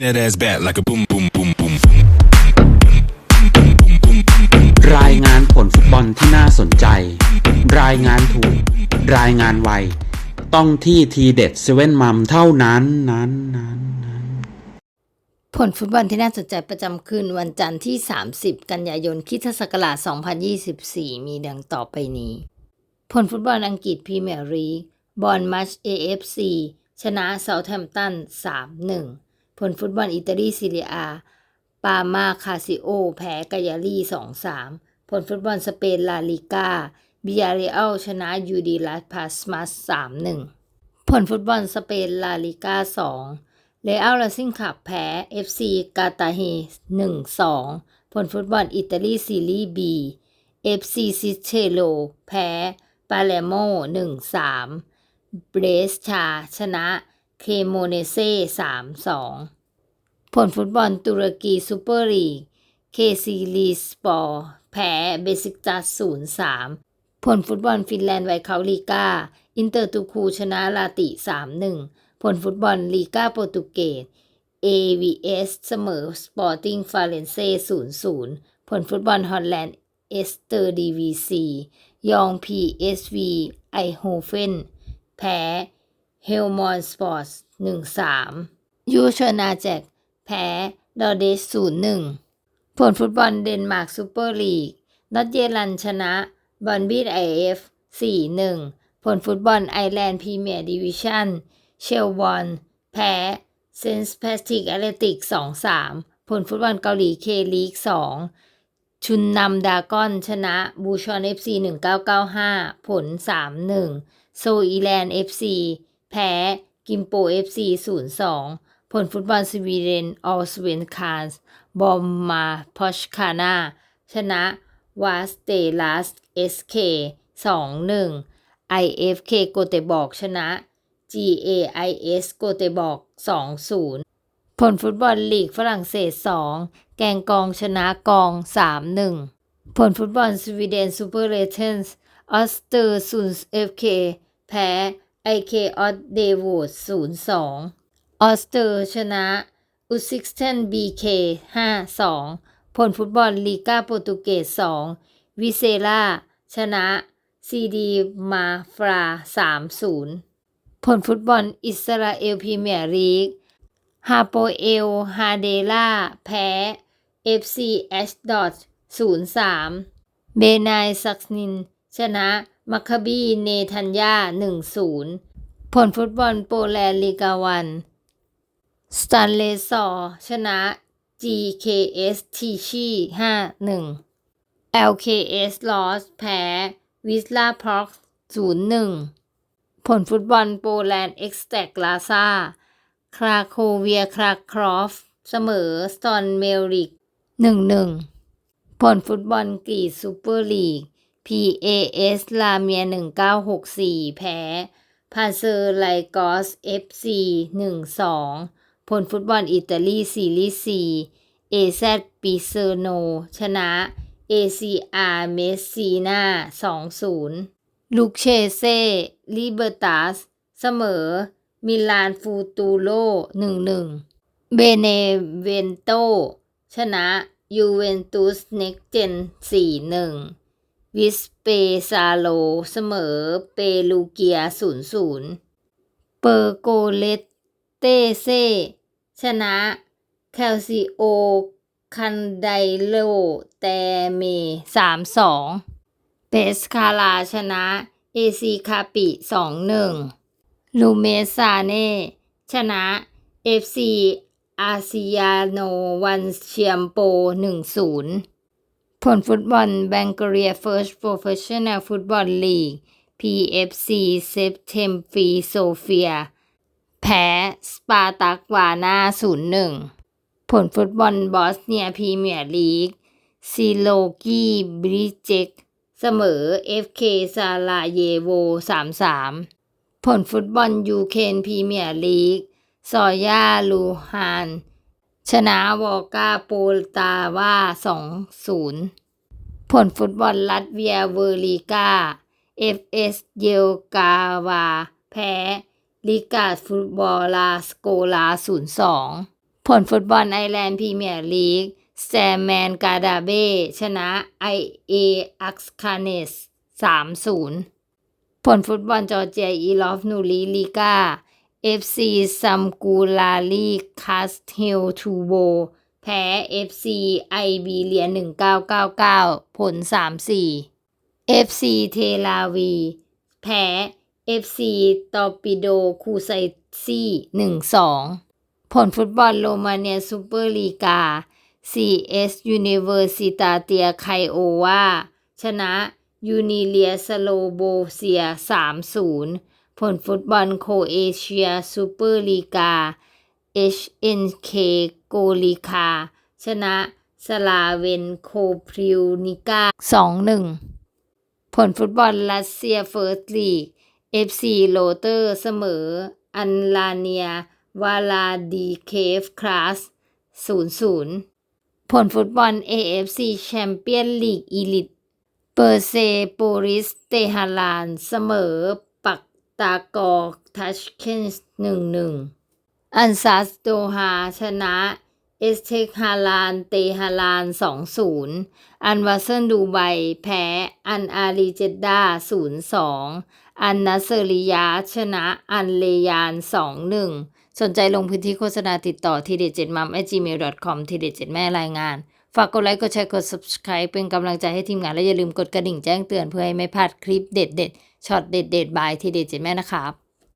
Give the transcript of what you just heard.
That ass back like a boom, boom, boom, boom. รายงานผลฟุตบอลที่น่าสนใจ รายงานถูก รายงานไว ต้องที่ทีเด็ดเซเว่นมัมเท่านั้นนั้นนั้นนั้นผลฟุตบอลที่น่าสนใจประจำคืนวันจันทร์ที่ 30 กันยายนคริสตศักราช2024 มีดังต่อไปนี้ ผลฟุตบอลอังกฤษพรีเมียร์ลีกบอลมัช AFC ชนะเซาท์แฮมป์ตัน3-1 ผลฟุตบอลอิตาลีซีเรียอา ปามาคาซิโอ แพ้กายาลี2-3ผลฟุตบอลสเปนลาลิกาบิยาเรอัลชนะยูดีลัสพาสมัส3-1ผลฟุตบอลสเปนลาลิกา2เลอัลลาซิงขับแพ้ FC กาตาเฮ1-2ผลฟุตบอลอิตาลีซีรีส์ B FC ซิเชโล แพ้ ปาเลโม1-3เบรสชา ชนะ เคโมเนเซ่3-2ผลฟุตบอลตุรกีซูเปอร์ลีก เคซีลีสปอร์แพ้เบซิกตัส0-3ผลฟุตบอลฟินแลนด์ไวเคาลีกาอินเตอร์ตูคูชนะลาติ3-1ผลฟุตบอลลีกาโปรตุเกส AVS เสมอสปอร์ติ้งฟาเรนเซ่0-0ผลฟุตบอลฮอลแลนด์เอสเตอร์ดีวีซียอง PSV ไอโฮเฟนแพ้ เฮลมอนสปอร์ต1-3ยูเชอร์นาแจกแพ้ดอเดส0-1ผลฟุตบอลเดนมาร์กซูเปอร์ลีกนอตเยลันชนะบอลบีดไอเอฟ4-1ผลฟุตบอลไอแลนด์พรีเมียร์ดิวิชั่นเชลวอนแพ้เซนส์แพสติกแอตเลติก2-3ผลฟุตบอลเกาหลีเคลีก2ชุนนำดากอนชนะบูชอนเอฟซี1995ผล3-1โซอีแลนด์เอฟซี แพ้ กิมโปเอฟซี0-2ผลฟุตบอลสวีเดนออลสเวนคาร์สบอมมาพอชคานาชนะวาสเตลัสเอสเค2-1 IFK โกเตบอกชนะ GAIS โกเตบอก2-0ผลฟุตบอลลีกฝรั่งเศส2แกงกองชนะกอง3-1ผลฟุตบอลสวีเดนซูเปอร์เลเทนส์ออสเตอร์ซุนส์เอฟเคแพ้ IK ออสเดวูด0-2องออสเตอร์ชนะอุซิกเทนบีเค5-2ผลฟุตบอลลีกาโปรตุเกส2วิเซล่าชนะซีดีมาฟรา3-0ผลฟุตบอลอิสราเอลพรีเมียร์ลีกฮาโปเอลฮาเดล่าแพ้ FC แอชดอด0-3เบนายซักนิน ชนะ มัคคบีเนทันยา1-0 ผลฟุตบอลโปแลนด์ลีกาวัน สตันเลซอร์ชนะ GKS ทีชี5-1 LKS ลอสแพ้วิสลาพร็อก0-1 ผลฟุตบอลโปแลนด์เอ็กซ์แตกลาซาคราโคเวียคราครอฟ เสมอสตอนเมลิก 1-1 ผลฟุตบอลกรีซซูเปอร์ลีก PAS ลาเมีย 1964 แพ้พาเซอร์ไลกอส FC 1-2 ผลฟุตบอลอิตาลีซีรีส์4 AZ ปิเซอร์โน ชนะ ACR เมสซีนา2-0 ลูกเชเซ่ลิเบอร์ตัส เสมอ มิลานฟูตูโร1-1 เบเนเวนโต ชนะยูเวนตุสเน็กเจน4-1 วิสเปซาโล เสมอเปลูเกีย0-0เปอร์โกเลตเตเซ ชนะแคลซิโอ คันไดโล แตเม3-2เปสคาลาชนะ เอซีคาปิ2-1ลูเมซาเน่ ชนะ FC อาซิยาโนวันเชียมโป1-0 ผลฟุตบอลแบงกเรีย First Professional Football League PFC เซปเทมฟีโซเฟีย แพ้สปาตักวานา0-1 ผลฟุตบอลบอสเนียพรีเมียร์ลีกซิโลกีบริเจกเสมอ FK ซาลาเยโว 3-3 ผลฟุตบอลยูเคนพรีเมียร์ลีก ซอยาลูฮาน ชนะวอร์กาโปลตาวา2-0ผลฟุตบอลลัตเวียเวอร์ลีกา FS เอสเยลกาวา แพ้ลิกาฟุตบอลลาสโกลา0-2ผผลฟุตบอลไอร์แลนด์พรีเมียร์ลีกแตมแมนกาดาเบชนะไอเออักคาเนส3-0ผลฟุตบอลจอร์เจียอีลอฟนูรีลีกา FC ซัมกูลาลีคาสเทลทูโบแพ้ FC ไอบีเลีย 1999 ผล 3-4 FC เทลาวี แพ้ FC ตอปิโดคูไซซี่ 1-2 ผลฟุตบอลโรมาเนียซูเปอร์ลีกา CS ยูนิเวอร์ซิตาเตียไคโอวาชนะยูนิเลียสโลโบเซีย 3-0 ผลฟุตบอลโคเอเชียซูเปอร์ลีกา HNK โกลิคา ชนะสลาเวนโคพริวนิกา 2-1 ผลฟุตบอลรัสเซียเฟิร์สลีก FC โรเตอร์เสมอ อันลาเนียวาลาดีเคฟคลาส 0-0 ผลฟุตบอล AFC แชมเปี้ยนลีกอีลิต เปอร์เซโปริสเตฮารานเสมอ ตากอทัชเคนส์หนึ่งหนึ่งอันซัสโดฮาชนะเอสเทคฮารานเตฮาราน2-0อันวาเซนดูไบแพ้ อันอารีเจดดา0-2อันนัสเซริยาชนะ อันเลยาน2-1สนใจลงพื้นที่โฆษณาติดต่อทีเด็ดเจ็ดมัม gmail.com ทีเด็ดเจ็ดแม่รายงาน ฝากกดไลค์ กดแชร์ กด subscribe เป็นกำลังใจให้ทีมงาน และอย่าลืมกดกระดิ่งแจ้งเตือนเพื่อให้ไม่พลาดคลิปเด็ดๆ ช็อตเด็ดๆ บายทีเด็ดเจ็ดแม่นะครับ